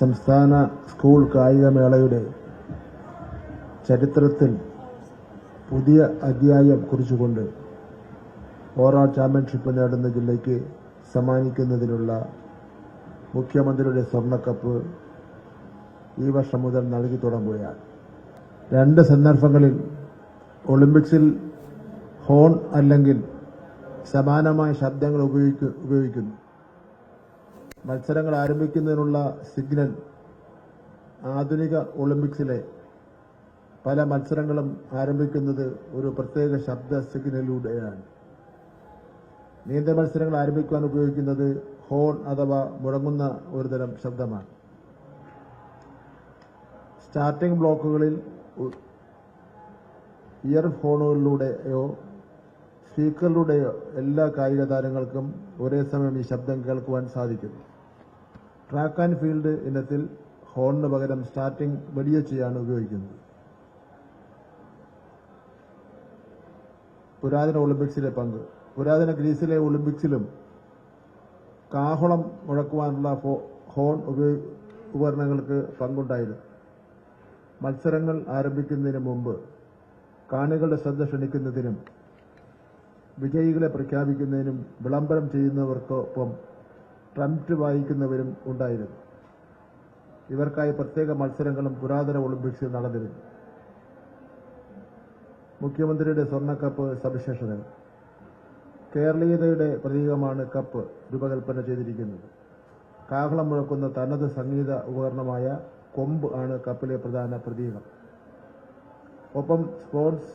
സംസ്ഥാന സ്കൂൾ കായികമേളയുടെ ചരിത്രത്തിൽ പുതിയ അധ്യായം കുറിച്ചുകൊണ്ട് ഓറാൾ ചാമ്പ്യൻഷിപ്പ് നേടുന്ന ജില്ലയ്ക്ക് സമ്മാനിക്കുന്നതിനുള്ള മുഖ്യമന്ത്രിയുടെ സ്വർണക്കപ്പ് ഈ വർഷം മുതൽ നൽകി തുടങ്ങുകയാണ്. രണ്ട് സന്ദർഭങ്ങളിൽ ഒളിമ്പിക്സിൽ ഹോൺ അല്ലെങ്കിൽ സമാനമായ ശബ്ദങ്ങൾ ഉപയോഗിക്കു- ഉപയോഗിക്കുന്നു. മത്സരങ്ങൾ ആരംഭിക്കുന്നതിനുള്ള സിഗ്നൽ ആധുനിക ഒളിമ്പിക്സിലെ പല മത്സരങ്ങളും ആരംഭിക്കുന്നത് ഒരു പ്രത്യേക ശബ്ദ സിഗ്നലിലൂടെയാണ്. നീന്തൽ മത്സരങ്ങൾ ആരംഭിക്കുവാൻ ഉപയോഗിക്കുന്നത് ഹോൺ അഥവാ മുഴങ്ങുന്ന ഒരുതരം ശബ്ദമാണ്. സ്റ്റാർട്ടിംഗ് ബ്ലോക്കുകളിൽ ഇയർ ഫോണുകളിലൂടെയോ സ്പീക്കറിലൂടെയോ എല്ലാ കായിക താരങ്ങൾക്കും ഒരേ സമയം ഈ ശബ്ദം കേൾക്കുവാൻ സാധിക്കുന്നു. ട്രാക്ക് ആൻഡ് ഫീൽഡ് ഇനത്തിൽ ഹോണിന് പകരം സ്റ്റാർട്ടിംഗ് വലിയ ചെയ്യാണ് ഉപയോഗിക്കുന്നത്. പുരാതന ഒളിമ്പിക്സിലെ പങ്ക്. പുരാതന ഗ്രീസിലെ ഒളിമ്പിക്സിലും കാഹളം മുഴക്കുവാനുള്ള ഹോൺ ഉപകരണങ്ങൾക്ക് പങ്കുണ്ടായിരുന്നു. മത്സരങ്ങൾ ആരംഭിക്കുന്നതിന് മുമ്പ് കാണികളുടെ ശ്രദ്ധ ക്ഷണിക്കുന്നതിനും വിജയികളെ പ്രഖ്യാപിക്കുന്നതിനും വിളംബരം ചെയ്യുന്നവർക്കൊപ്പം ട്രംപ്റ്റ് വായിക്കുന്നവരും ഉണ്ടായിരുന്നു. ഇവർക്കായി പ്രത്യേക മത്സരങ്ങളും പുരാതന ഒളിമ്പിക്സിൽ നടന്നിരുന്നു. മുഖ്യമന്ത്രിയുടെ സ്വർണക്കപ്പ് സവിശേഷതകൾ കേരളീയതയുടെ പ്രതീകമാണ് കപ്പ് രൂപകൽപ്പന ചെയ്തിരിക്കുന്നത്. കാഹളം മുഴക്കുന്ന തനത് സംഗീത ഉപകരണമായ കൊമ്പ് ആണ് കപ്പിലെ പ്രധാന പ്രതീകം. ഒപ്പം സ്പോർട്സ്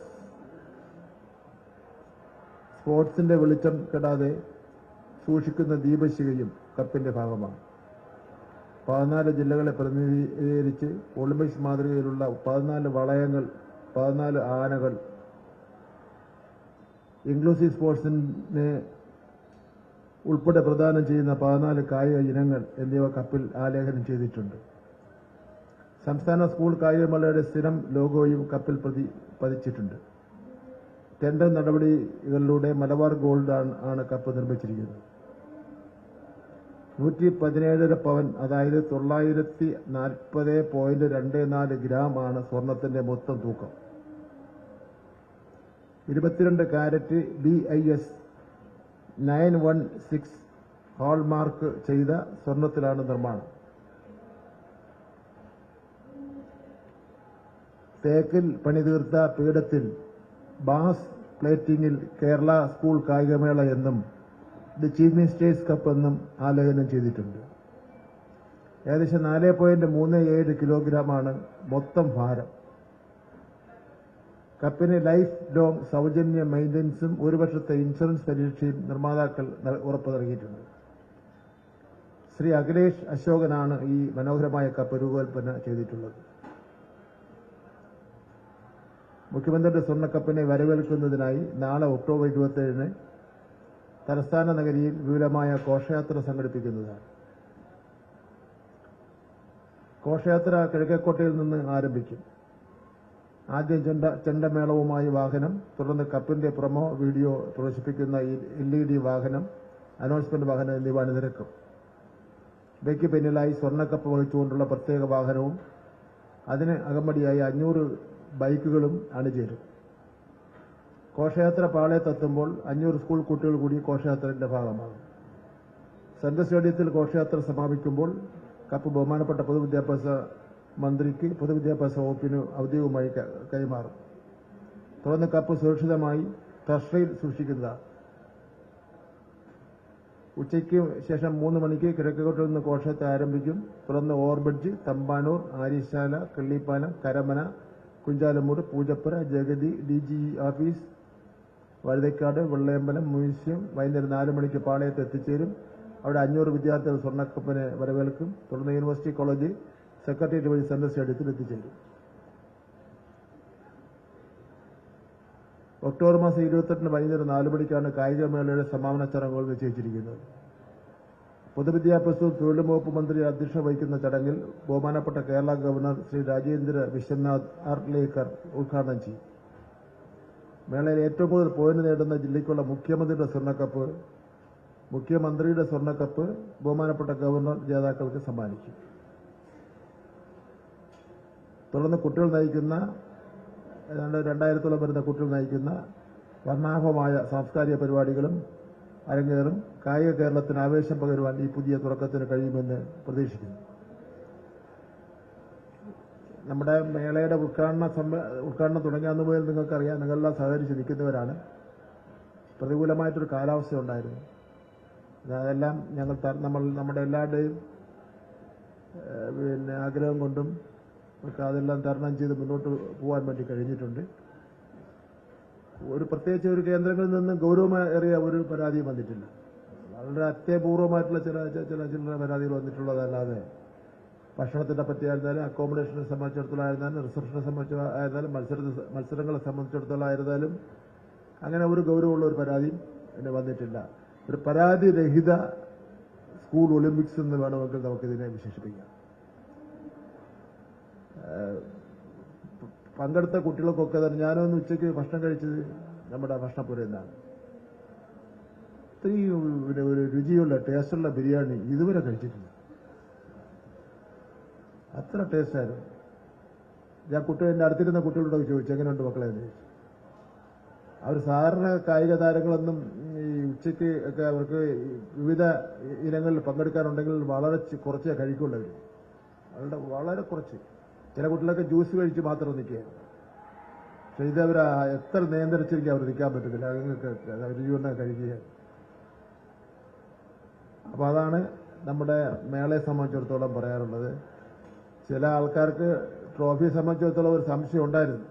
സ്പോർട്സിന്റെ വെളിച്ചം കെടാതെ സൂക്ഷിക്കുന്ന ദീപശികയും കപ്പിന്റെ ഭാഗമാണ്. പതിനാല് ജില്ലകളെ പ്രതിനിധീകരിച്ച് ഒളിമ്പിക്സ് മാതൃകയിലുള്ള പതിനാല് വളയങ്ങൾ പതിനാല് ആനകൾ ഇൻക്ലൂസീവ് സ്പോർട്സിനെ ഉൾപ്പെടെ പ്രദാനം ചെയ്യുന്ന പതിനാല് കായിക ഇനങ്ങൾ എന്നിവ കപ്പിൽ ആലേഖനം ചെയ്തിട്ടുണ്ട്. സംസ്ഥാന സ്കൂൾ കായിക കായികമേളയുടെ സ്ഥിരം ലോഗോയും കപ്പിൽ പ്രതി പതിച്ചിട്ടുണ്ട്. ടെൻഡർ നടപടികളിലൂടെ മലബാർ ഗോൾഡ് ആണ് കപ്പ് നിർമ്മിച്ചിരിക്കുന്നത്. നൂറ്റി പതിനേഴര പവൻ അതായത് തൊള്ളായിരത്തി നാൽപ്പത് പോയിന്റ് രണ്ട് നാല് ഗ്രാം ആണ് സ്വർണത്തിന്റെ മൊത്തം തൂക്കം. ഇരുപത്തിരണ്ട് carat B I S nine one six hallmark ചെയ്ത സ്വർണത്തിലാണ് നിർമ്മാണം. തേക്കിൽ പണിതീർത്ത പീഠത്തിൽ ബാസ് പ്ലേറ്റിംഗിൽ കേരള സ്കൂൾ കായികമേള എന്നും ദി ചീഫ് മിനിസ്റ്റേഴ്സ് കപ്പ് എന്നും ആലേഖനം ചെയ്തിട്ടുണ്ട്. ഏകദേശം നാല് പോയിന്റ് മൂന്ന് ഏഴ് കിലോഗ്രാമാണ് മൊത്തം ഭാരം. കപ്പിന് ലൈഫ് ലോങ് സൗജന്യ മെയിന്റനൻസും ഒരു വർഷത്തെ ഇൻഷുറൻസ് പരീക്ഷയും നിർമ്മാതാക്കൾ ഉറപ്പു നൽകിയിട്ടുണ്ട്. ശ്രീ അഖിലേഷ് അശോകനാണ് ഈ മനോഹരമായ കപ്പ് രൂപകൽപ്പന ചെയ്തിട്ടുള്ളത്. മുഖ്യമന്ത്രിയുടെ സ്വർണക്കപ്പിനെ വരവേൽക്കുന്നതിനായി നാളെ ഒക്ടോബർ ഇരുപത്തിയേഴിന് തലസ്ഥാന നഗരിയിൽ വിപുലമായ ഘോഷയാത്ര സംഘടിപ്പിക്കുന്നത്. ഘോഷയാത്ര കിഴക്കേക്കോട്ടയിൽ നിന്ന് ആരംഭിക്കും. ആദ്യം ചെണ്ട ചെണ്ടമേളവുമായി വാഹനം തുടർന്ന് കപ്പിന്റെ പ്രമോ വീഡിയോ പ്രദർശിപ്പിക്കുന്ന എൽ ഇ ഡി വാഹനം അനൗൺസ്മെന്റ് വാഹനം എന്നിവ അണിനിരക്കും. ഇവയ്ക്ക് പിന്നിലായി സ്വർണക്കപ്പ് വഹിച്ചുകൊണ്ടുള്ള പ്രത്യേക വാഹനവും അതിന് അകമ്പടിയായി അഞ്ഞൂറ് ബൈക്കുകളും അണിചേരും. ഘോഷയാത്ര പാളയത്തെത്തുമ്പോൾ അഞ്ഞൂറ് സ്കൂൾ കുട്ടികൾ കൂടി ഘോഷയാത്രയുടെ ഭാഗമാണ്. സെൻട്രൽ സ്റ്റേഡിയത്തിൽ ഘോഷയാത്ര സമാപിക്കുമ്പോൾ കപ്പ് ബഹുമാനപ്പെട്ട പൊതുവിദ്യാഭ്യാസ മന്ത്രിക്ക് പൊതുവിദ്യാഭ്യാസ വകുപ്പിന് ഔദ്യോഗികമായി കൈമാറും. തുടർന്ന് കപ്പ് സുരക്ഷിതമായി ട്രഷറിയിൽ സൂക്ഷിക്കുന്നതാണ് ഉച്ചയ്ക്ക് ശേഷം മൂന്ന് മണിക്ക് കിഴക്കോട്ടിൽ നിന്ന് ഘോഷയാത്ര ആരംഭിക്കും. തുടർന്ന് overbridge Thampanoor Aryasala Killipalam Karamana Kunchalamoodu Poojappura Jagathy D G office Vazhuthacaud Vellayambalam museum വൈകുന്നേരം നാല് മണിക്ക് പാളയത്ത് എത്തിച്ചേരും. അവിടെ അഞ്ഞൂറ് വിദ്യാർത്ഥികൾ സ്വർണക്കപ്പിനെ വരവേൽക്കും. തുടർന്ന് യൂണിവേഴ്സിറ്റി കോളേജ് സെക്രട്ടേറിയറ്റ് വഴി സെൻട്രൽ സ്റ്റേഡിയത്തിൽ എത്തിച്ചേരും. ഒക്ടോബർ മാസം ഇരുപത്തെട്ടിന് വൈകുന്നേരം നാല് മണിക്കാണ് കായികമേളയുടെ സമാപന ചടങ്ങുകൾ നിശ്ചയിച്ചിരിക്കുന്നത്. പൊതുവിദ്യാഭ്യാസവും തൊഴിലും വകുപ്പ് മന്ത്രി അധ്യക്ഷത വഹിക്കുന്ന ചടങ്ങിൽ ബഹുമാനപ്പെട്ട കേരള ഗവർണർ ശ്രീ രാജേന്ദ്ര വിശ്വനാഥ് ആർലേക്കർ ഉദ്ഘാടനം ചെയ്യും. മേളയിൽ ഏറ്റവും കൂടുതൽ പോയിന്റ് നേടുന്ന ജില്ലയ്ക്കുള്ള മുഖ്യമന്ത്രിയുടെ സ്വർണക്കപ്പ് മുഖ്യമന്ത്രിയുടെ സ്വർണക്കപ്പ് ബഹുമാനപ്പെട്ട ഗവർണർ ജേതാക്കൾക്ക് സമ്മാനിക്കും. തുടർന്ന് കുട്ടികൾ നയിക്കുന്ന ഏതാണ്ട് രണ്ടായിരത്തോളം വരുന്ന കുട്ടികൾ നയിക്കുന്ന വർണാഭമായ സാംസ്കാരിക പരിപാടികളും അരങ്ങേറും. കായിക കേരളത്തിന് ആവേശം പകരുവാൻ ഈ പുതിയ തുടക്കത്തിന് കഴിയുമെന്ന് പ്രതീക്ഷിക്കുന്നു. നമ്മുടെ മേളയുടെ ഉദ്ഘാടന ഉദ്ഘാടനം തുടങ്ങിയ മുതൽ നിങ്ങൾക്കറിയാം നിങ്ങളെല്ലാം സഹകരിച്ച് നിൽക്കുന്നവരാണ് പ്രതികൂലമായിട്ടൊരു കാലാവസ്ഥ ഉണ്ടായിരുന്നു അതെല്ലാം ഞങ്ങൾ നമ്മൾ നമ്മുടെ എല്ലാവരുടെയും പിന്നെ ആഗ്രഹം കൊണ്ടും ഒക്കെ അതെല്ലാം തരണം ചെയ്ത് മുന്നോട്ട് പോകാൻ വേണ്ടി കഴിഞ്ഞിട്ടുണ്ട്. ഒരു പ്രത്യേകിച്ച് ഒരു കേന്ദ്രങ്ങളിൽ നിന്ന് ഗൗരവമേറിയ ഒരു പരാതിയും വന്നിട്ടില്ല. വളരെ അത്യപൂർവമായിട്ടുള്ള ചില- ചില ചില പരാതികൾ വന്നിട്ടുള്ളതല്ലാതെ ഭക്ഷണത്തിനെ പറ്റിയായിരുന്നാലും അക്കോമഡേഷനെ സംബന്ധിച്ചിടത്തോളം ആയിരുന്നാലും റിസപ്ഷനെ സംബന്ധിച്ചായിരുന്നാലും മത്സര മത്സരങ്ങളെ സംബന്ധിച്ചിടത്തോളം ആയിരുന്നാലും അങ്ങനെ ഒരു ഗൗരവമുള്ള ഒരു പരാതിയും എന്നെ വന്നിട്ടില്ല. ഒരു പരാതി രഹിത സ്കൂൾ ഒളിമ്പിക്സ് എന്ന് വേണമെങ്കിൽ നമുക്കിതിനെ വിശേഷിപ്പിക്കാം. പങ്കെടുത്ത കുട്ടികൾക്കൊക്കെ തന്നെ ഞാനൊന്ന് ഉച്ചയ്ക്ക് ഭക്ഷണം കഴിച്ചത് നമ്മുടെ ഭക്ഷണപ്പുരയിൽ നിന്നാണ് ഇത്രയും ഒരു രുചിയുള്ള ടേസ്റ്റുള്ള ബിരിയാണി ഇതുവരെ കഴിച്ചിട്ടില്ല. അത്ര ടേസ്റ്റായിരുന്നു ഞാൻ കുട്ടികൾ എന്റെ അടുത്തിരുന്ന കുട്ടികളോട് ചോദിച്ചു എങ്ങനെയുണ്ട് മക്കളെ? എന്ന് ചോദിച്ചു. അവർ സാധാരണ കായിക താരങ്ങളൊന്നും ഈ ഉച്ചയ്ക്ക് ഒക്കെ അവർക്ക് വിവിധ ഇനങ്ങളിൽ പങ്കെടുക്കാനുണ്ടെങ്കിൽ വളരെ കുറച്ചേ കഴിക്കുള്ളൂ അവർ അവരുടെ വളരെ കുറച്ച്. ചില കുട്ടികളൊക്കെ ജ്യൂസ് കഴിച്ച് മാത്രം നിൽക്കുകയാണ് പക്ഷെ ഇതവർ അവർ എത്ര നിയന്ത്രിച്ചിരിക്കും അവർ നിൽക്കാൻ പറ്റത്തില്ല. അതുങ്ങൾക്ക് രുചികൊണ്ട് കഴിക്കുകയാണ് അപ്പോൾ അതാണ് നമ്മുടെ മേളയെ സംബന്ധിച്ചിടത്തോളം പറയാനുള്ളത്. ചില ആൾക്കാർക്ക് ട്രോഫിയെ സംബന്ധിച്ചിടത്തോളം ഒരു സംശയം ഉണ്ടായിരുന്നു.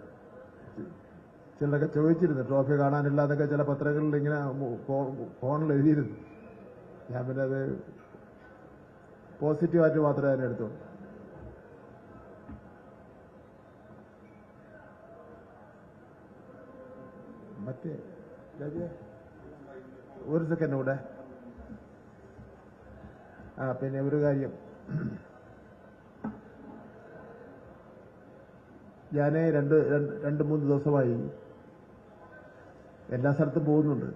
ചിലരൊക്കെ ചോദിച്ചിരുന്നു ട്രോഫി കാണാനില്ല എന്നൊക്കെ ചില പത്രങ്ങളിൽ ഇങ്ങനെ ഫോണിൽ എഴുതിയിരുന്നു. ഞാൻ പിന്നെ അത് പോസിറ്റീവായിട്ട് മാത്രമേ അതിനെ എടുത്തുള്ളൂ. മറ്റേ ഒരു സെക്കൻഡ് കൂടെ. ആ പിന്നെ ഒരു കാര്യം. ഞാൻ രണ്ട് രണ്ട് മൂന്ന് ദിവസമായി എല്ലാ സ്ഥലത്തും പോകുന്നുണ്ട്.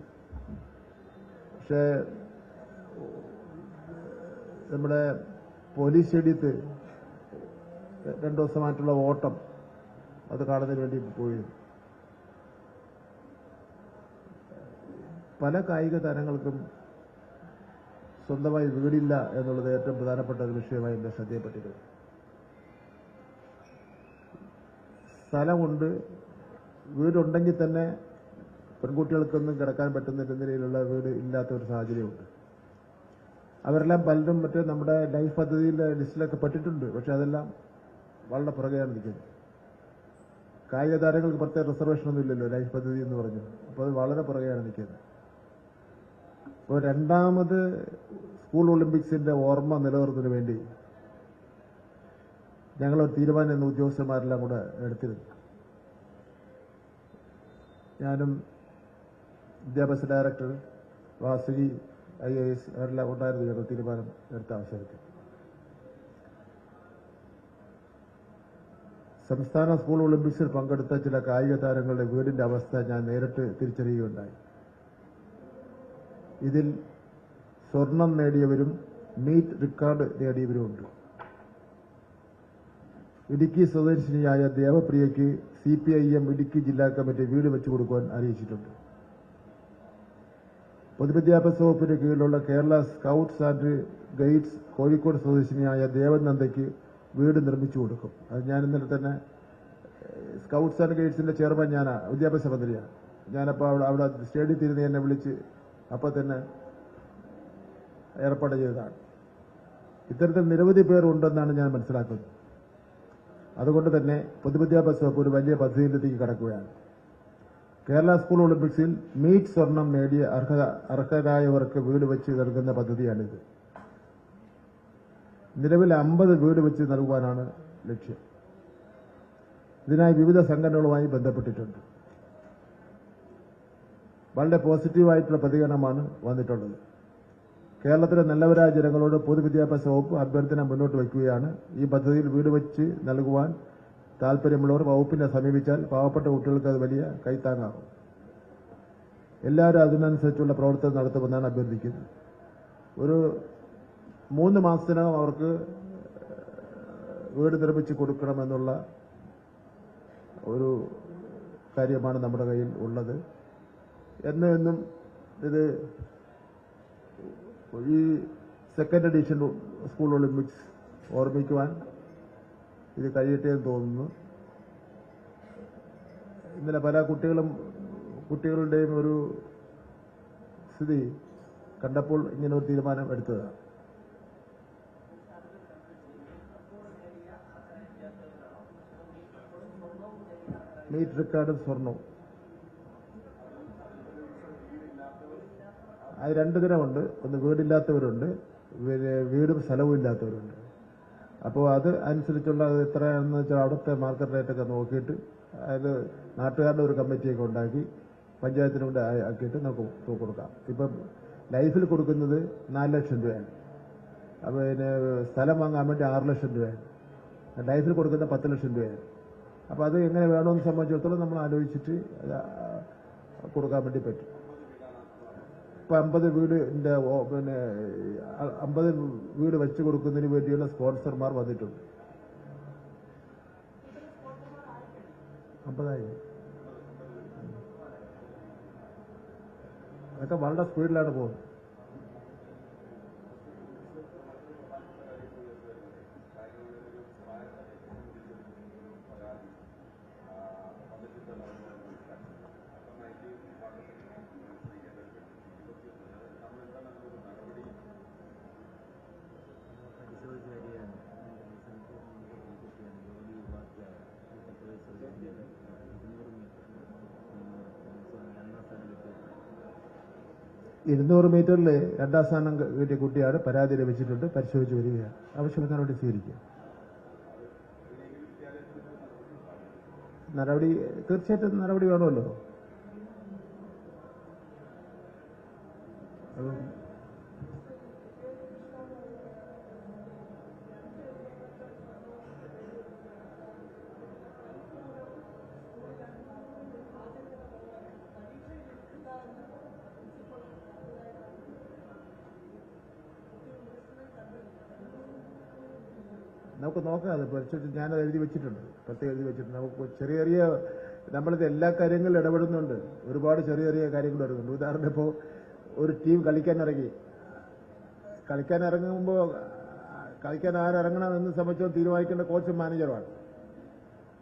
പക്ഷേ നമ്മുടെ പോലീസ് സ്റ്റേഡിയത്ത് രണ്ടു ദിവസമായിട്ടുള്ള ഓട്ടം അത് കാണുന്നതിന് വേണ്ടി പോയി. പല കായിക താരങ്ങൾക്കും സ്വന്തമായി വീടില്ല എന്നുള്ളത് ഏറ്റവും പ്രധാനപ്പെട്ട ഒരു വിഷയമായി എന്റെ ശ്രദ്ധയപ്പെട്ടിട്ടുണ്ട് സ്ഥലമുണ്ട്. വീടുണ്ടെങ്കിൽ തന്നെ പെൺകുട്ടികൾക്കൊന്നും കിടക്കാൻ പറ്റുന്ന നിലയിലുള്ള വീട് ഇല്ലാത്ത ഒരു സാഹചര്യമുണ്ട്. അവരെല്ലാം പലരും മറ്റേ നമ്മുടെ ലൈഫ് പദ്ധതിയിലെ ലിസ്റ്റിലൊക്കെ പെട്ടിട്ടുണ്ട്. പക്ഷെ അതെല്ലാം വളരെ പുറകെയാണ് നിൽക്കുന്നത്. കായിക താരങ്ങൾക്ക് പ്രത്യേക റിസർവേഷൻ ഒന്നും ഇല്ലല്ലോ ലൈഫ് പദ്ധതി എന്ന് പറഞ്ഞു. അപ്പോൾ അത് വളരെ പുറകെയാണ് നിൽക്കുന്നത്. അപ്പോൾ രണ്ടാമത് സ്കൂൾ ഒളിമ്പിക്സിന്റെ ഓർമ്മ നിലനിർത്തുന്നതിന് വേണ്ടി ഞങ്ങൾ ഒരു തീരുമാനം ഇന്ന് ഉദ്യോഗസ്ഥന്മാരെല്ലാം കൂടെ എടുത്തിരുന്നു. ഞാനും വിദ്യാഭ്യാസ director Vasuki I A S അവരെല്ലാം ഉണ്ടായിരുന്നു ഞങ്ങൾ തീരുമാനം എടുത്ത അവസരത്തിൽ. സംസ്ഥാന സ്കൂൾ ഒളിമ്പിക്സിൽ പങ്കെടുത്ത ചില കായിക താരങ്ങളുടെ വീടിന്റെ അവസ്ഥ ഞാൻ നേരിട്ട് തിരിച്ചറിയുകയുണ്ടായി. ഇതിൽ സ്വർണം നേടിയവരും മീറ്റ് റെക്കോർഡ് നേടിയവരുമുണ്ട്. ഇടുക്കി സ്വദേശിനിയായ ദേവപ്രിയയ്ക്ക് C P I M Idukki ജില്ലാ കമ്മിറ്റി വീട് വെച്ചു കൊടുക്കുവാൻ അറിയിച്ചിട്ടുണ്ട്. പൊതുവിദ്യാഭ്യാസ വകുപ്പിന്റെ കീഴിലുള്ള Kerala scouts and guides Kozhikode സ്വദേശിനിയായ ദേവനന്ദയ്ക്ക് വീട് നിർമ്മിച്ചു കൊടുക്കും. അത് ഞാൻ ഇന്നലെ തന്നെ സ്കൌട്ട്സ് ആൻഡ് ഗൈഡ്സിന്റെ ചെയർമാൻ ഞാനാണ് വിദ്യാഭ്യാസ മന്ത്രിയാണ്. ഞാനപ്പോൾ അവിടെ അവിടെ സ്റ്റേഡിയത്തിൽ ഇരുന്ന് എന്നെ വിളിച്ച് അപ്പോൾ തന്നെ ഏർപ്പാട് ചെയ്തതാണ്. ഇത്തരത്തിൽ നിരവധി പേർ ഉണ്ടെന്നാണ് ഞാൻ മനസ്സിലാക്കുന്നത്. അതുകൊണ്ട് തന്നെ പൊതുവിദ്യാഭ്യാസ വകുപ്പ് ഒരു വലിയ പദ്ധതിയിലേക്ക് കടക്കുകയാണ്. കേരള സ്കൂൾ ഒളിമ്പിക്സിൽ മീറ്റ് സ്വർണം നേടിയ അർഹത അർഹരായവർക്ക് വീട് വെച്ച് നൽകുന്ന പദ്ധതിയാണിത്. നിലവിൽ അമ്പത് വീട് വെച്ച് നൽകുവാനാണ് ലക്ഷ്യം. ഇതിനായി വിവിധ സംഘടനകളുമായി ബന്ധപ്പെട്ടിട്ടുണ്ട്. വളരെ പോസിറ്റീവായിട്ടുള്ള പ്രതികരണമാണ് വന്നിട്ടുള്ളത്. കേരളത്തിലെ നല്ലവരായ ജനങ്ങളോട് പൊതുവിദ്യാഭ്യാസ വകുപ്പ് അഭ്യർത്ഥന മുന്നോട്ട് വയ്ക്കുകയാണ്. ഈ പദ്ധതിയിൽ വീട് വെച്ച് നൽകുവാൻ താല്പര്യമുള്ളവർ വകുപ്പിനെ സമീപിച്ചാൽ പാവപ്പെട്ട കുട്ടികൾക്ക് അത് വലിയ കൈത്താങ്ങാകും. എല്ലാവരും അതിനനുസരിച്ചുള്ള പ്രവർത്തനം നടത്തുമെന്നാണ് അഭ്യർത്ഥിക്കുന്നത്. ഒരു മൂന്ന് മാസത്തിനകം അവർക്ക് വീട് നിർമ്മിച്ച് കൊടുക്കണമെന്നുള്ള ഒരു കാര്യമാണ് നമ്മുടെ കയ്യിൽ ഉള്ളത്. എന്നും ഇത് ഈ സെക്കൻഡ് എഡിഷൻ സ്കൂൾ ഒളിമ്പിക്സ് ഓർമ്മിക്കുവാൻ ഇത് കഴിയട്ടെ എന്ന് തോന്നുന്നു. ഇന്നലെ പല കുട്ടികളും കുട്ടികളുടെയും ഒരു സ്ഥിതി കണ്ടപ്പോൾ ഇങ്ങനെ ഒരു തീരുമാനം എടുത്തതാണ് മീറ്റ് റെക്കോർഡും സ്വർണവും. അത് രണ്ട് തരമുണ്ട്. ഒന്ന് വീടില്ലാത്തവരുണ്ട്. വീടും സ്ഥലവും ഇല്ലാത്തവരുണ്ട്. അപ്പോൾ അത് അനുസരിച്ചുള്ള എത്രയാണെന്ന് വെച്ചാൽ അവിടുത്തെ മാർക്കറ്റ് റേറ്റൊക്കെ നോക്കിയിട്ട് അതായത് നാട്ടുകാരുടെ ഒരു കമ്മിറ്റിയൊക്കെ ഉണ്ടാക്കി പഞ്ചായത്തിന് കൂടെ ആക്കിയിട്ട് നമുക്ക് കൊടുക്കാം. ഇപ്പം ലൈഫിൽ കൊടുക്കുന്നത് നാല് ലക്ഷം രൂപയാണ്. അപ്പോൾ പിന്നെ സ്ഥലം വാങ്ങാൻ വേണ്ടി ആറ് ലക്ഷം രൂപയാണ്. ലൈഫിൽ കൊടുക്കുന്ന പത്ത് ലക്ഷം രൂപയാണ്. അപ്പോൾ അത് എങ്ങനെ വേണമെന്ന് സംബന്ധിച്ചിടത്തോളം നമ്മൾ ആലോചിച്ചിട്ട് കൊടുക്കാൻ വേണ്ടി പറ്റും. ഇപ്പൊ അമ്പത് വീടിന്റെ ഓ- പിന്നെ അമ്പത് വീട് വെച്ചു കൊടുക്കുന്നതിന് വേണ്ടിയുള്ള സ്പോൺസർമാർ വന്നിട്ടുണ്ട്. അമ്പതായിരം. അതൊക്കെ വളരെ സ്പീഡിലാണ് പോകുന്നത് പരിശോധിച്ച് വരികയാണ് ലൈസൻസ് നമുക്ക് കിട്ടിയാണ് ജോലി ബാക്കിയാണ് മുപ്പത് വയസ്സ് കഴിഞ്ഞത് ഇരുന്നൂറ് മീറ്റർ രണ്ടാം സ്ഥാനം കിട്ടിയത് ഇരുന്നൂറ് മീറ്ററിൽ രണ്ടാം സ്ഥാനം കിട്ടിയ കുട്ടിയാണ് പരാതി ലഭിച്ചിട്ടുണ്ട് പരിശോധിച്ച് വരികയാണ്. ആവശ്യമായ നടപടി സ്വീകരിക്കുക. നടപടി തീർച്ചയായിട്ടും നടപടി വേണമല്ലോ. നമുക്ക് നോക്കാം അത് പരിശോധിച്ച് ഞാനത് എഴുതി വെച്ചിട്ടുണ്ട്. പ്രത്യേകം എഴുതി വെച്ചിട്ടുണ്ട്. നമുക്ക് ചെറിയ ചെറിയ നമ്മളിത് എല്ലാ കാര്യങ്ങളിലും ഇടപെടുന്നുണ്ട്. ഒരുപാട് ചെറിയ ചെറിയ കാര്യങ്ങൾ വരുന്നുണ്ട് ഉദാഹരണം ഇപ്പോൾ ഒരു ടീം കളിക്കാൻ ഇറങ്ങി. കളിക്കാൻ ഇറങ്ങുമ്പോൾ കളിക്കാൻ ആരിറങ്ങണം എന്ന് സംബന്ധിച്ചോ തീരുമാനിക്കേണ്ട കോച്ചും മാനേജറുമാണ്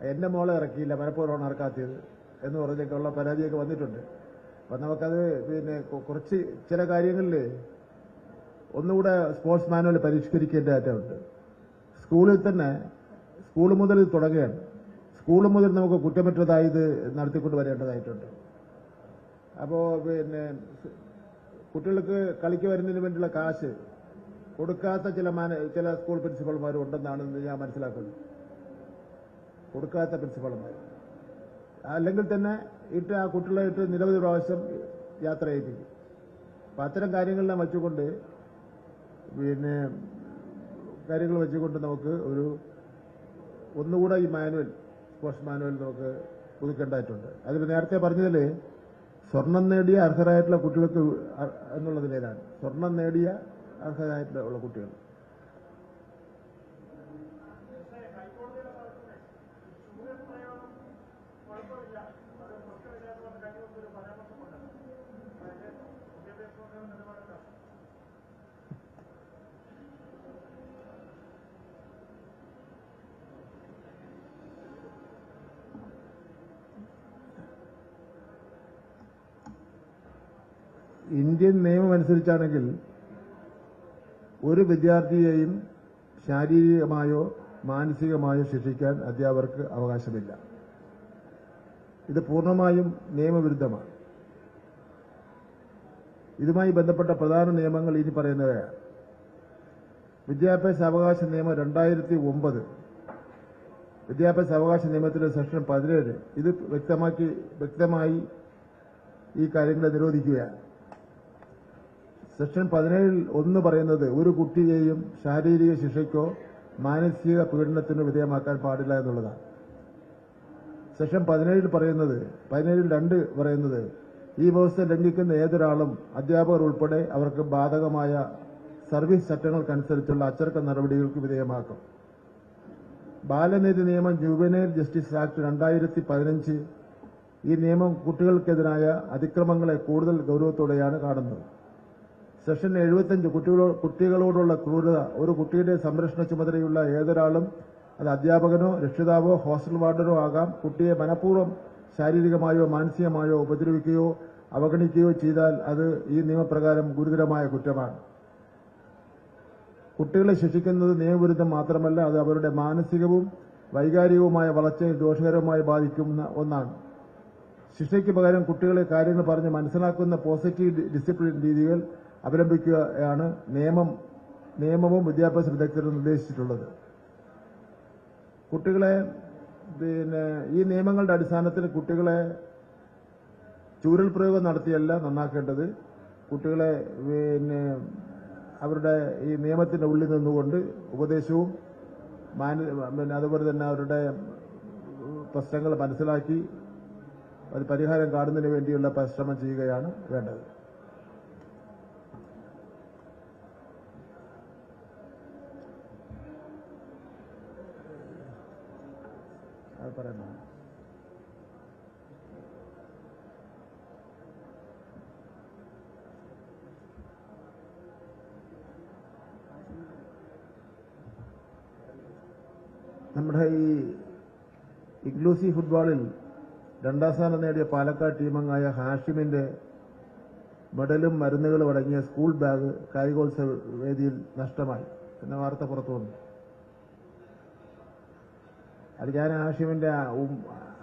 എന്റെ മോളെ ഇറക്കിയില്ല മനഃപൂർവമാണ് ഇറക്കാത്തത് എന്ന് പറഞ്ഞൊക്കെയുള്ള പരാതിയൊക്കെ വന്നിട്ടുണ്ട്. അപ്പം നമുക്കത് പിന്നെ കുറച്ച് ചില കാര്യങ്ങളിൽ ഒന്നുകൂടെ സ്പോർട്സ് മാനുവൽ പരിഷ്കരിക്കേണ്ടതായിട്ടുണ്ട് സ്കൂളിൽ തന്നെ സ്കൂൾ മുതൽ തുടങ്ങുകയാണ്. സ്കൂൾ മുതൽ നമുക്ക് കുറ്റമറ്റതായി ഇത് നടത്തിക്കൊണ്ട് വരേണ്ടതായിട്ടുണ്ട് അപ്പോൾ പിന്നെ കുട്ടികൾക്ക് കളിക്ക് വരുന്നതിന് വേണ്ടിയുള്ള കാശ് കൊടുക്കാത്ത ചില മാന ചില സ്കൂൾ പ്രിൻസിപ്പൾമാരും ഉണ്ടെന്നാണ് ഞാൻ മനസ്സിലാക്കുന്നത്. കൊടുക്കാത്ത പ്രിൻസിപ്പൾമാർ. അല്ലെങ്കിൽ തന്നെ ഇട്ട് ആ കുട്ടികളെ ഇട്ട് നിരവധി പ്രാവശ്യം യാത്ര ചെയ്യിപ്പിക്കും. അപ്പം അത്തരം കാര്യങ്ങളെല്ലാം വെച്ചുകൊണ്ട് പിന്നെ കാര്യങ്ങൾ വെച്ചുകൊണ്ട് നമുക്ക് ഒരു ഒന്നുകൂടെ ഈ മാനുവൽ സ്പോർട്സ് മാനുവൽ നമുക്ക് പുതുക്കേണ്ടതായിട്ടുണ്ട്. അതിൽ നേരത്തെ പറഞ്ഞതിൽ സ്വർണം നേടിയ അർഹരായിട്ടുള്ള കുട്ടികൾക്ക് എന്നുള്ള സ്വർണം നേടിയ അർഹരായിട്ടുള്ള കുട്ടികൾ. ഇന്ത്യൻ നിയമം അനുസരിച്ചാണെങ്കിൽ ഒരു വിദ്യാർത്ഥിയെയും ശാരീരികമായോ മാനസികമായോ ശിക്ഷിക്കാൻ അധ്യാപകർക്ക് അവകാശമില്ല. ഇത് പൂർണമായും നിയമവിരുദ്ധമാണ്. ഇതുമായി ബന്ധപ്പെട്ട പ്രധാന നിയമങ്ങൾ ഇനി പറയുന്നവയാണ്. വിദ്യാഭ്യാസ അവകാശ നിയമം രണ്ടായിരത്തി ഒമ്പത് വിദ്യാഭ്യാസ അവകാശ നിയമത്തിലെ സെക്ഷൻ പതിനേഴ് ഇത് വ്യക്തമാക്കി വ്യക്തമായി ഈ കാര്യങ്ങളെ നിരോധിക്കുകയാണ്. സെക്ഷൻ പതിനേഴിൽ ഒന്ന് പറയുന്നത് ഒരു കുട്ടിയെയും ശാരീരിക ശിക്ഷയ്ക്കോ മാനസിക പീഡനത്തിനോ വിധേയമാക്കാൻ പാടില്ല എന്നുള്ളതാണ്. സെക്ഷൻ പതിനേഴിൽ പറയുന്നത് പതിനേഴിൽ രണ്ട് പറയുന്നത് ഈ വ്യവസ്ഥ ലംഘിക്കുന്ന ഏതൊരാളും അധ്യാപകർ ഉൾപ്പെടെ അവർക്ക് ബാധകമായ സർവീസ് ചട്ടങ്ങൾക്കനുസരിച്ചുള്ള അച്ചടക്ക നടപടികൾക്ക് വിധേയമാക്കും. ബാലനീതി നിയമം ജുവനൈൽ ജസ്റ്റിസ് ആക്ട് രണ്ടായിരത്തി പതിനഞ്ച് ഈ നിയമം കുട്ടികൾക്കെതിരായ അതിക്രമങ്ങളെ കൂടുതൽ ഗൌരവത്തോടെയാണ് കാണുന്നത്. സെഷൻ എഴുപത്തഞ്ച് കുട്ടികളോ കുട്ടികളോടുള്ള ക്രൂരത. ഒരു കുട്ടിയുടെ സംരക്ഷണ ചുമതലയുള്ള ഏതൊരാളും അത് അധ്യാപകനോ രക്ഷിതാവോ ഹോസ്റ്റൽ വാർഡനോ ആകാം. കുട്ടിയെ മനഃപൂർവം ശാരീരികമായോ മാനസികമായോ ഉപദ്രവിക്കുകയോ അവഗണിക്കുകയോ ചെയ്താൽ അത് ഈ നിയമപ്രകാരം ഗുരുതരമായ കുറ്റമാണ്. കുട്ടികളെ ശിക്ഷിക്കുന്നത് നിയമവിരുദ്ധം മാത്രമല്ല അത് അവരുടെ മാനസികവും വൈകാരികവുമായ വളർച്ചയെ ദോഷകരമായി ബാധിക്കുന്ന ഒന്നാണ്. ശിക്ഷയ്ക്ക് പകരം കുട്ടികളെ കാര്യങ്ങൾ പറഞ്ഞ് മനസ്സിലാക്കുന്ന പോസിറ്റീവ് ഡിസിപ്ലിൻ രീതികൾ അവലംബിക്കുകയാണ് നിയമം നിയമവും വിദ്യാഭ്യാസ വിദഗ്ധരും നിർദ്ദേശിച്ചിട്ടുള്ളത്. കുട്ടികളെ പിന്നെ ഈ നിയമങ്ങളുടെ അടിസ്ഥാനത്തിൽ കുട്ടികളെ ചൂരൽ പ്രയോഗം നടത്തിയല്ല നന്നാക്കേണ്ടത്. കുട്ടികളെ പിന്നെ അവരുടെ ഈ നിയമത്തിന്റെ ഉള്ളിൽ നിന്നുകൊണ്ട് ഉപദേശവും പിന്നെ അതുപോലെ തന്നെ അവരുടെ പ്രശ്നങ്ങൾ മനസ്സിലാക്കി അത് പരിഹാരം കാണുന്നതിന് വേണ്ടിയുള്ള പരിശ്രമം ചെയ്യുകയാണ് വേണ്ടത്. പറയണം നമ്മുടെ ഈ ഇഗ്ലൂസി ഫുട്ബോളിൽ രണ്ടാം സ്ഥാനം നേടിയ പാലക്കാട് ടീമംഗായ ഹാഷിമിന്റെ മെഡലും മരുന്നുകളും അടങ്ങിയ സ്കൂൾ ബാഗ് കായികോത്സവ വേദിയിൽ നഷ്ടമായി. എന്ന വാർത്ത പുറത്തു വന്നു. അത് ഞാൻ ആഷിമിന്റെ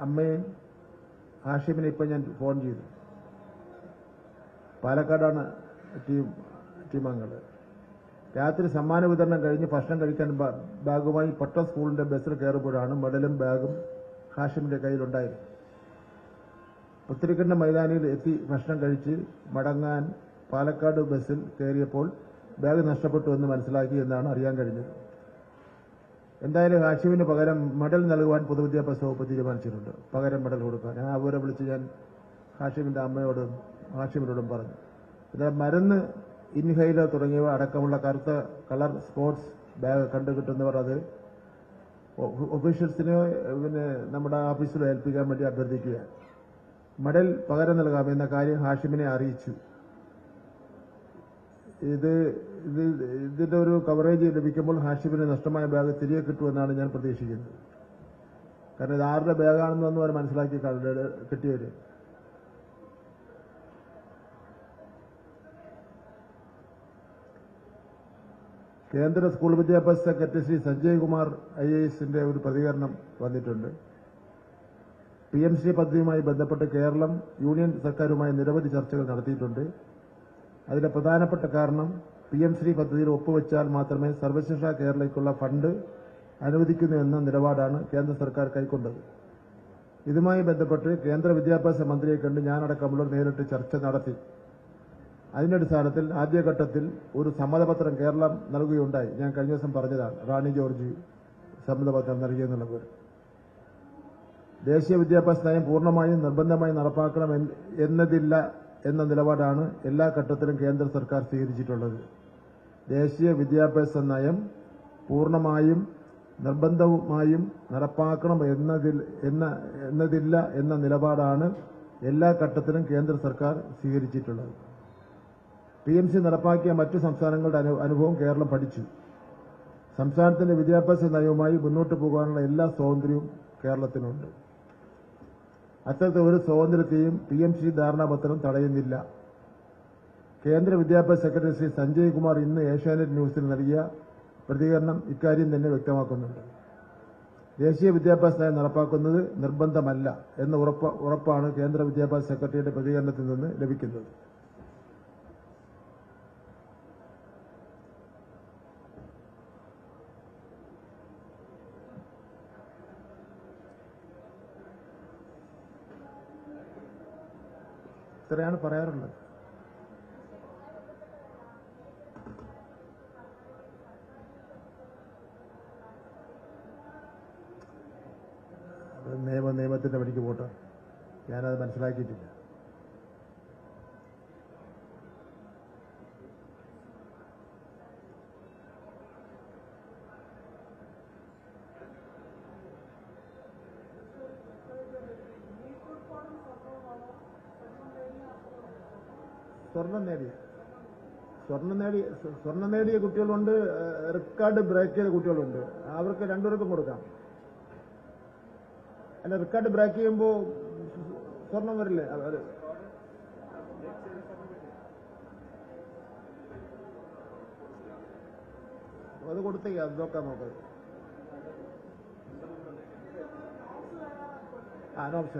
അമ്മയും ആഷിമിനെ ഇപ്പം ഞാൻ ഫോൺ ചെയ്തു. പാലക്കാടാണ് ടീം ടീമംഗങ്ങൾ രാത്രി സമ്മാന വിതരണം കഴിഞ്ഞ് ഭക്ഷണം കഴിക്കാൻ ബാഗുമായി പട്ട സ്കൂളിന്റെ ബസ്സിൽ കയറുമ്പോഴാണ് മെഡലും ബാഗും ഹാഷിമിന്റെ കയ്യിലുണ്ടായത്. പുത്തിരിക്കണ്ട മൈതാനിയിൽ എത്തി ഭക്ഷണം കഴിച്ച് മടങ്ങാൻ പാലക്കാട് ബസ്സിൽ കയറിയപ്പോൾ ബാഗ് നഷ്ടപ്പെട്ടു എന്ന് മനസ്സിലാക്കി എന്നാണ് അറിയാൻ കഴിഞ്ഞത്. എന്തായാലും ഹാഷിമിന് പകരം മെഡൽ നൽകുവാൻ പൊതുവിദ്യാഭ്യാസ വകുപ്പ് തീരുമാനിച്ചിട്ടുണ്ട്. പകരം മെഡൽ കൊടുക്കാൻ. ഞാൻ അവരെ വിളിച്ച് ഞാൻ ഹാഷിമിന്റെ അമ്മയോടും ഹാഷിമിനോടും പറഞ്ഞു. പിന്നെ മരുന്ന് ഇൻഹൈലർ തുടങ്ങിയവ അടക്കമുള്ള കറുത്ത കളർ സ്പോർട്സ് ബാഗ് കണ്ടു കിട്ടുന്നവർ അത് ഒഫീഷ്യൽസിനെ പിന്നെ നമ്മുടെ ഓഫീസിൽ ഏൽപ്പിക്കാൻ വേണ്ടി അഭ്യർത്ഥിക്കുക മെഡൽ പകരം നൽകാമെന്ന കാര്യം ഹാഷിമിനെ അറിയിച്ചു. ഇത് ഇത് ഇതിന്റെ ഒരു കവറേജ് ലഭിക്കുമ്പോൾ ഹാഷിമിന് നഷ്ടമായ ബാഗ് തിരികെ കിട്ടുമെന്നാണ് ഞാൻ പ്രതീക്ഷിക്കുന്നത്. കാരണം ഇത് ആരുടെ ബാഗാണെന്നൊന്നും അവർ മനസ്സിലാക്കി കിട്ടിയവര് കേന്ദ്ര സ്കൂൾ വിദ്യാഭ്യാസ സെക്രട്ടറി ശ്രീ സഞ്ജയ് കുമാർ ഐ എസിന്റെ ഒരു പ്രതികരണം വന്നിട്ടുണ്ട്. പി എം സി പദ്ധതിയുമായി ബന്ധപ്പെട്ട് കേരളം യൂണിയൻ സർക്കാരുമായി നിരവധി ചർച്ചകൾ നടത്തിയിട്ടുണ്ട്. അതിന്റെ പ്രധാനപ്പെട്ട കാരണം പി എം ശ്രീ പദ്ധതിയിൽ ഒപ്പുവെച്ചാൽ മാത്രമേ സർവശിക്ഷ കേരളയ്ക്കുള്ള ഫണ്ട് അനുവദിക്കുന്നു എന്ന നിലപാടാണ് കേന്ദ്ര സർക്കാർ കൈക്കൊണ്ടത്. ഇതുമായി ബന്ധപ്പെട്ട് കേന്ദ്ര വിദ്യാഭ്യാസ മന്ത്രിയെ കണ്ട് ഞാനടക്കമുള്ളവർ നേരിട്ട് ചർച്ച നടത്തി. അതിന്റെ അടിസ്ഥാനത്തിൽ ആദ്യഘട്ടത്തിൽ ഒരു സമ്മതപത്രം കേരളം നൽകുകയുണ്ടായി. ഞാൻ കഴിഞ്ഞ ദിവസം പറഞ്ഞതാണ് റാണി ജോർജ് സമ്മതപത്രം നൽകിയെന്നുള്ളത് ദേശീയ വിദ്യാഭ്യാസ നയം പൂർണമായും നിർബന്ധമായും നടപ്പാക്കണം എന്നതില്ല എന്ന നിലപാടാണ് എല്ലാ ഘട്ടത്തിലും കേന്ദ്ര സർക്കാർ സ്വീകരിച്ചിട്ടുള്ളത്. ദേശീയ വിദ്യാഭ്യാസ നയം പൂർണമായും നിർബന്ധവുമായും നടപ്പാക്കണം എന്നതിൽ എന്ന എന്നതില്ല എന്ന നിലപാടാണ് എല്ലാ ഘട്ടത്തിലും കേന്ദ്ര സർക്കാർ സ്വീകരിച്ചിട്ടുള്ളത്. പി എം സി നടപ്പാക്കിയ മറ്റു സംസ്ഥാനങ്ങളുടെ അനുഭവം കേരളം പഠിച്ചു. സംസ്ഥാനത്തിന്റെ വിദ്യാഭ്യാസ നയവുമായി മുന്നോട്ട് പോകാനുള്ള എല്ലാ സ്വാതന്ത്ര്യവും കേരളത്തിനുണ്ട്. അത്തരത്തിൽ ഒരു സ്വാതന്ത്ര്യത്തെയും പി എം സി ധാരണാപത്രം തടയുന്നില്ല. കേന്ദ്ര വിദ്യാഭ്യാസ സെക്രട്ടറി ശ്രീ സഞ്ജയ് കുമാർ ഇന്ന് ഏഷ്യാനെറ്റ് ന്യൂസിൽ നൽകിയ പ്രതികരണം ഇക്കാര്യം തന്നെ വ്യക്തമാക്കുന്നുണ്ട്. ദേശീയ വിദ്യാഭ്യാസ നയം നടപ്പാക്കുന്നത് നിർബന്ധമല്ല എന്ന ഉറപ്പ് ഉറപ്പാണ് കേന്ദ്ര വിദ്യാഭ്യാസ സെക്രട്ടറിയുടെ പ്രതികരണത്തിൽ നിന്ന് ലഭിക്കുന്നത്. ഇത്രയാണ് പറയാറുള്ളത്. നിയമ നിയമത്തിന്റെ പണിക്ക് പോട്ടെ. ഞാനത് മനസ്സിലാക്കിയിട്ടില്ല സ്വർണം നേടിയ സ്വർണം നേടിയ സ്വ- സ്വർണം നേടിയ കുട്ടികളുണ്ട് റെക്കാർഡ് ബ്രേക്ക് ചെയ്ത കുട്ടികളുണ്ട്. അവർക്ക് രണ്ടുപേർക്കും കൊടുക്കാം. അല്ല റെക്കോർഡ് ബ്രേക്ക് ചെയ്യുമ്പോൾ സ്വർണം വരില്ലേ? അത് അത്. കൊടുത്തേക്ക് അത് നോക്കാം നോക്കാം ആ നോംസ്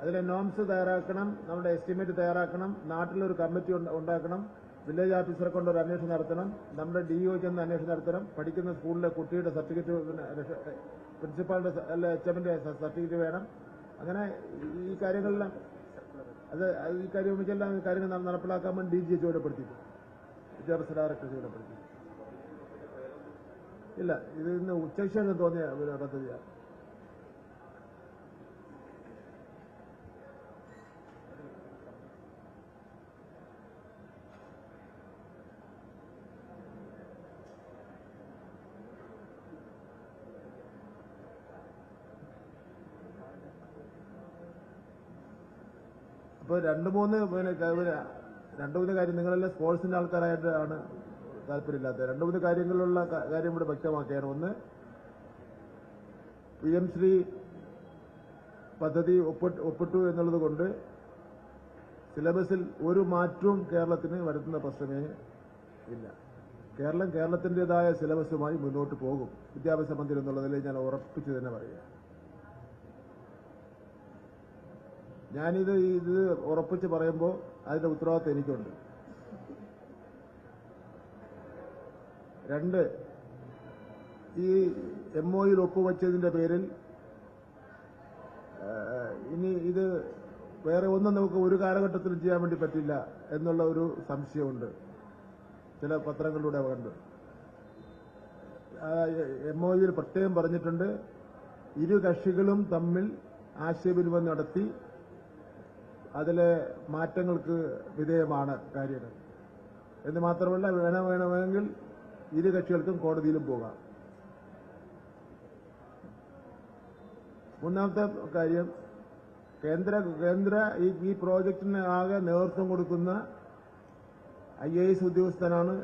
അതിലെ നോംസ് തയ്യാറാക്കണം നമ്മുടെ എസ്റ്റിമേറ്റ് തയ്യാറാക്കണം നാട്ടിലൊരു കമ്മിറ്റി ഉണ്ട- ഉണ്ടാക്കണം. വില്ലേജ് ഓഫീസറെ കൊണ്ട് ഒരു അന്വേഷണം നടത്തണം. നമ്മുടെ ഡി ഒ ചെന്ന് അന്വേഷണം നടത്തണം. പഠിക്കുന്ന സ്കൂളിലെ കുട്ടിയുടെ സർട്ടിഫിക്കറ്റ് പ്രിൻസിപ്പാളിന്റെ അല്ല എച്ച് എമ്മിന്റെ സർട്ടിഫിക്കറ്റ് വേണം. അങ്ങനെ ഈ കാര്യങ്ങളെല്ലാം അത് ഈ കാര്യം ഒന്നിച്ചെല്ലാം കാര്യങ്ങൾ നടപ്പിലാക്കാൻ വേണ്ടി ഡി ജി ചുവടപ്പെടുത്തി വിദ്യാഭ്യാസ ഡയറക്ടർ ചുവടപ്പെടുത്തി ഇല്ല ഇത് ഇന്ന് ഉച്ചയ്ക്ക് തോന്നിയ പദ്ധതിയാണ്. അപ്പോൾ രണ്ട് മൂന്ന് പിന്നെ രണ്ട് മൂന്ന് കാര്യം നിങ്ങളെല്ലാം സ്പോർട്സിന്റെ ആൾക്കാരായിട്ടാണ് താല്പര്യമില്ലാത്തത്. രണ്ട് മൂന്ന് കാര്യങ്ങളിലുള്ള കാര്യം ഇവിടെ വ്യക്തമാക്കിയാണ് ഒന്ന് പി എം ശ്രീ പദ്ധതി ഒപ്പിട്ട് എന്നുള്ളത് കൊണ്ട് സിലബസിൽ ഒരു മാറ്റവും കേരളത്തിന് വരുത്തുന്ന പ്രശ്നമേ ഇല്ല. കേരളം കേരളത്തിന്റെതായ സിലബസുമായി മുന്നോട്ട് പോകും. വിദ്യാഭ്യാസ മന്ത്രി എന്നുള്ളതിൽ ഞാൻ ഉറപ്പിച്ചു തന്നെ പറയുക ഞാനിത് ഇത് ഉറപ്പിച്ച് പറയുമ്പോൾ അതിന്റെ ഉത്തരവാദിത്വം എനിക്കുണ്ട്. രണ്ട് ഈ എം ഒയിൽ ഒപ്പുവച്ചതിന്റെ പേരിൽ ഇനി ഇത് വേറെ ഒന്നും നമുക്ക് ഒരു കാലഘട്ടത്തിലും ചെയ്യാൻ വേണ്ടി പറ്റില്ല എന്നുള്ള ഒരു സംശയമുണ്ട്. ചില പത്രങ്ങളിലൂടെ കണ്ട്. എം ഒയിൽ പ്രത്യേകം പറഞ്ഞിട്ടുണ്ട് ഇരു കക്ഷികളും തമ്മിൽ ആശയവിനിമയം നടത്തി അതിലെ മാറ്റങ്ങൾക്ക് വിധേയമാണ് കാര്യങ്ങൾ എന്ന് മാത്രമല്ല വേണം വേണമെങ്കിൽ ഇരു കക്ഷികൾക്കും കോടതിയിലും പോകാം. മൂന്നാമത്തെ കാര്യം കേന്ദ്ര കേന്ദ്ര ഈ പ്രോജക്റ്റിന് ആകെ നേതൃത്വം കൊടുക്കുന്ന ഐ എ എസ് ഉദ്യോഗസ്ഥനാണ്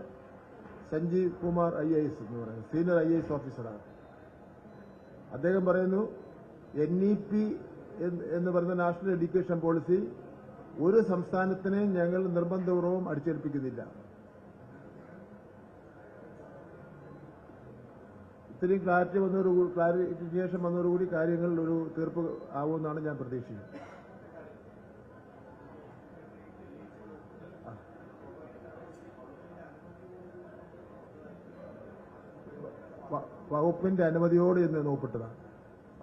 Sanjeev Kumar I A S എന്ന് പറയുന്നത് സീനിയർ ഐ എ എസ് ഓഫീസറാണ്. അദ്ദേഹം പറയുന്നു എൻ ഇ പി എന്ന് പറയുന്ന നാഷണൽ എഡ്യൂക്കേഷൻ പോളിസി ഒരു സംസ്ഥാനത്തിനെയും ഞങ്ങൾ നിർബന്ധപൂർവം അടിച്ചേൽപ്പിക്കുന്നില്ല ഇത്രയും ക്ലാരിറ്റി വന്നൊരു ക്ലാരിഫിക്കേഷൻ വന്നതോടുകൂടി കാര്യങ്ങളിൽ ഒരു തീർപ്പ് ആവുമെന്നാണ് ഞാൻ പ്രതീക്ഷിക്കുന്നത് വകുപ്പിന്റെ അനുമതിയോട് ഇന്ന് നോക്കിട്ടതാണ്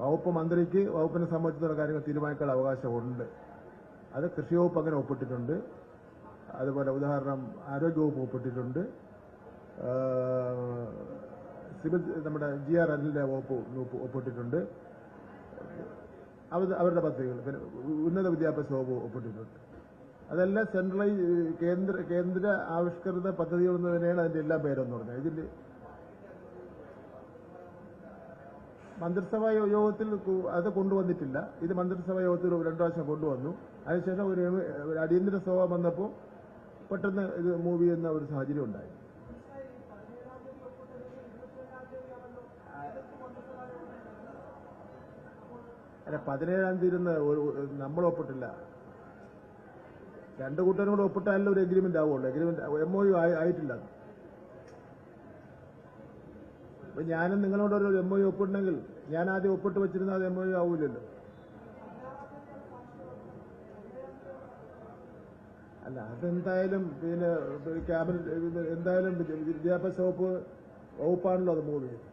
വകുപ്പ് മന്ത്രിക്ക് വകുപ്പിനെ സംബന്ധിച്ചുള്ള കാര്യങ്ങൾ തീരുമാനിക്കാൻ അവകാശമുണ്ട്. അത് കൃഷി വകുപ്പ് അങ്ങനെ ഒപ്പിട്ടിട്ടുണ്ട്. അതുപോലെ ഉദാഹരണം ആരോഗ്യ വകുപ്പ് ഒപ്പിട്ടിട്ടുണ്ട്. സിവിൽ നമ്മുടെ ജി ആർ എല്ലിന്റെ വകുപ്പ് ഒപ്പിട്ടിട്ടുണ്ട്. അവരുടെ പദ്ധതികൾ പിന്നെ ഉന്നത വിദ്യാഭ്യാസ വകുപ്പ് ഒപ്പിട്ടിട്ടുണ്ട്. അതെല്ലാം സെൻട്രലൈസ് കേന്ദ്ര കേന്ദ്ര ആവിഷ്കൃത പദ്ധതികൾ എന്ന് തന്നെയാണ് അതിന്റെ എല്ലാ പേരെന്ന് പറഞ്ഞത്. ഇതിന്റെ മന്ത്രിസഭാ യോഗത്തിൽ അത് കൊണ്ടുവന്നിട്ടില്ല. ഇത് മന്ത്രിസഭാ യോഗത്തിൽ രണ്ടു കൊണ്ടുവന്നു. അതിനുശേഷം ഒരു ഒരു അടിയന്തര സഭ വന്നപ്പോൾ പെട്ടെന്ന് ഇത് മൂവ് ചെയ്യുന്ന ഒരു സാഹചര്യം ഉണ്ടായി. അല്ല പതിനേഴാം തീയതി ഒരു- നമ്മൾ ഒപ്പിട്ടില്ല. രണ്ടു കൂട്ടരും കൂടെ ഒപ്പിട്ടാലും ഒരു എഗ്രിമെന്റ് ആവുള്ളൂ. എഗ്രിമെന്റ് എം ഒ ആയിട്ടില്ല. അപ്പൊ ഞാനും നിങ്ങളോട് ഒരു എം ഒ ഒപ്പിട്ടുണ്ടെങ്കിൽ ഞാൻ ആദ്യം ഒപ്പിട്ട് വെച്ചിരുന്ന അത് എം ഒ ആവൂലല്ലോ അല്ല അതെന്തായാലും പിന്നെ ക്യാബിനറ്റ് എന്തായാലും വിദ്യാഭ്യാസ വകുപ്പ് വകുപ്പാണല്ലോ അത് മൂവ് ചെയ്ത്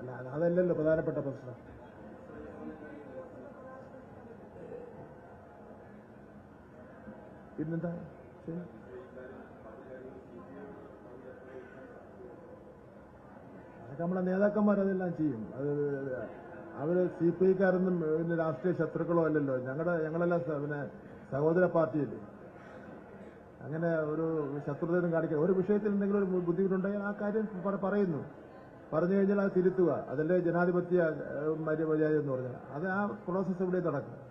അല്ല അതല്ലല്ലോ പ്രധാനപ്പെട്ട പ്രശ്നം. പിന്നെന്താ? ശരി. നമ്മളെ നേതാക്കന്മാർ അതെല്ലാം ചെയ്യും. അത് അവർ സി പി ഐക്കാരൊന്നും പിന്നെ രാഷ്ട്രീയ ശത്രുക്കളോ അല്ലല്ലോ. ഞങ്ങളുടെ ഞങ്ങളെല്ലാം പിന്നെ സഹോദര പാർട്ടിയല്ലേ. അങ്ങനെ ഒരു ശത്രുതയൊന്നും കാണിക്കുക ഒരു വിഷയത്തിൽ എന്തെങ്കിലും ഒരു ബുദ്ധിമുട്ടുണ്ടെങ്കിൽ ആ കാര്യം പറ- പറയുന്നു. പറഞ്ഞു കഴിഞ്ഞാൽ അത് തിരുത്തുക. അതല്ലേ ജനാധിപത്യ മര്യാദ എന്ന് പറഞ്ഞാൽ. അത് ആ പ്രോസസ്സ് ഇവിടെ നടക്കും.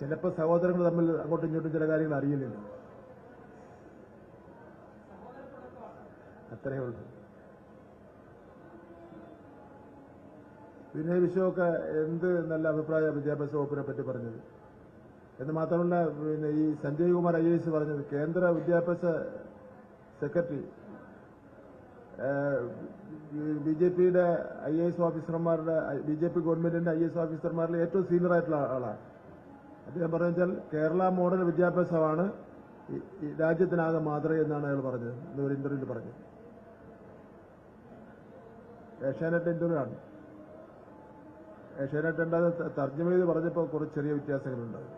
ചിലപ്പോൾ സഹോദരങ്ങൾ തമ്മിൽ അങ്ങോട്ടും ഇങ്ങോട്ടും ചില കാര്യങ്ങൾ അറിയില്ലല്ലോ അത്രയേ ഉള്ളൂ. വിനയ വിശ്വമൊക്കെ എന്ത് നല്ല അഭിപ്രായ വിദ്യാഭ്യാസ വകുപ്പിനെ പറ്റി പറഞ്ഞത്? എന്ന് മാത്രമല്ല പിന്നെ ഈ സഞ്ജയ് കുമാർ ഐ എസ് പറഞ്ഞത് കേന്ദ്ര വിദ്യാഭ്യാസ സെക്രട്ടറി ബി ജെ പിയുടെ ഐ എ എസ് ഓഫീസർമാരുടെ ബി ജെ പി ഗവൺമെന്റിന്റെ ഐ എസ് ഓഫീസർമാരിൽ ഏറ്റവും സീനിയർ ആയിട്ടുള്ള ആളാണ്. അദ്ദേഹം പറഞ്ഞു വെച്ചാൽ കേരള മോഡൽ വിദ്യാഭ്യാസമാണ് രാജ്യത്തിനാകെ മാതൃ എന്നാണ് അയാൾ പറഞ്ഞത്. ഇന്ന് ഒരു ഇന്റർവ്യൂവിൽ പറഞ്ഞത് ഏഷ്യാനെറ്റ് ഇന്റർവ്യൂ ആണ്. ഏഷ്യാനെറ്റ് തർജമ ചെയ്ത് പറഞ്ഞപ്പോൾ കുറച്ച് ചെറിയ വ്യത്യാസങ്ങളുണ്ടാകും